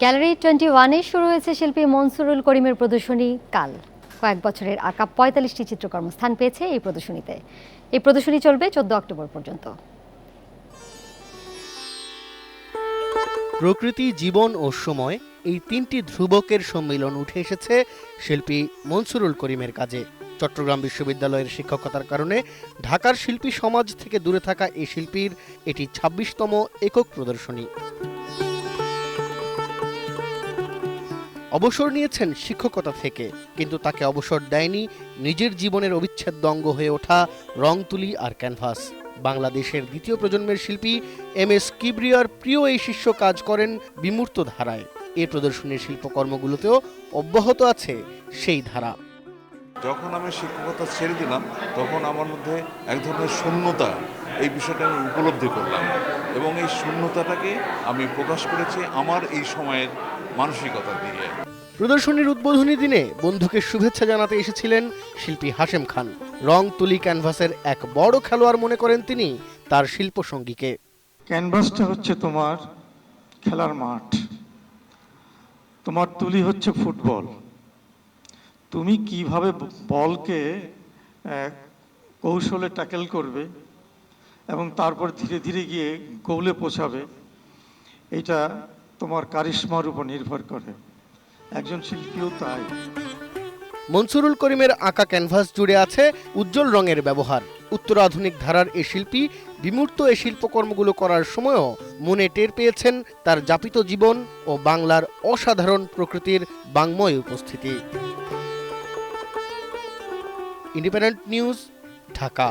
Gallery twenty ওয়ানে শুরু হয়েছে শিল্পী মনসুরুল করিমের প্রদর্শনী কাল। কয়েক বছরের আঁকা পঁয়তাল্লিশটি চিত্রকর্ম স্থান পেয়েছে এই প্রদর্শনীতে। এই প্রদর্শনী চলবে চোদ্দ অক্টোবর পর্যন্ত। প্রকৃতি, জীবন ও সময় এই তিনটি ধ্রুবকের সম্মিলন উঠে এসেছে শিল্পী মনসুরুল করিমের কাজে। চট্টগ্রাম বিশ্ববিদ্যালয়ের শিক্ষকতার কারণে ঢাকার শিল্পী সমাজ থেকে দূরে থাকা এই শিল্পীর এটি ছাব্বিশতম একক প্রদর্শনী। অবসর নিয়েছেন শিক্ষকতা থেকে, কিন্তু তাকে অবসর দেয়নি নিজের জীবনের অবিচ্ছেদ্য অঙ্গ হয়ে ওঠা রং তুলি আর ক্যানভাস। বাংলাদেশের দ্বিতীয় প্রজন্মের শিল্পী এম এস কিবরিয়ার প্রিয় এই শিষ্য কাজ করেন বিমূর্ত ধারায়। এ প্রদর্শনীর শিল্পকর্মগুলোতেও অব্যাহত আছে সেই ধারা। যখন আমি শিক্ষকতা ছেড়ে দিলাম, তখন আমার মধ্যে এক ধরনের শূন্যতা এই বিষয়টা আমি উপলব্ধি করলাম এবং এই শূন্যতাটাকে আমি প্রকাশ করেছি আমার এই সময়ের মানসিকতা দিয়ে। প্রদর্শনীর উদ্বোধনী দিনে বন্ধুকে শুভেচ্ছা জানাতে এসেছিলেন শিল্পী হাশেম খান। রং তুলি ক্যানভাসের এক বড় খেলোয়াড় মনে করেন তিনি তার শিল্পসঙ্গীকে ক্যানভাসটা হচ্ছে তোমার খেলার মাঠ। তোমার তুলি হচ্ছে ফুটবল। তুমি কীভাবে বলকে কৌশলে ট্যাকেল করবে এবং তারপর ধীরে ধীরে গিয়ে গোলে পৌঁছাবে এটা তোমার কারিশ্মার উপর নির্ভর করে। একজন শিল্পীও তাই। মনসুরুল করিমের আঁকা ক্যানভাস জুড়ে আছে উজ্জ্বল রঙের ব্যবহার। উত্তরাধুনিক ধারার এ শিল্পী বিমূর্ত এ শিল্পকর্মগুলো করার সময়ও মনে টের পেয়েছেন তার যাপিত জীবন ও বাংলার অসাধারণ প্রকৃতির বাংময় উপস্থিতি। Independent news, Dhaka.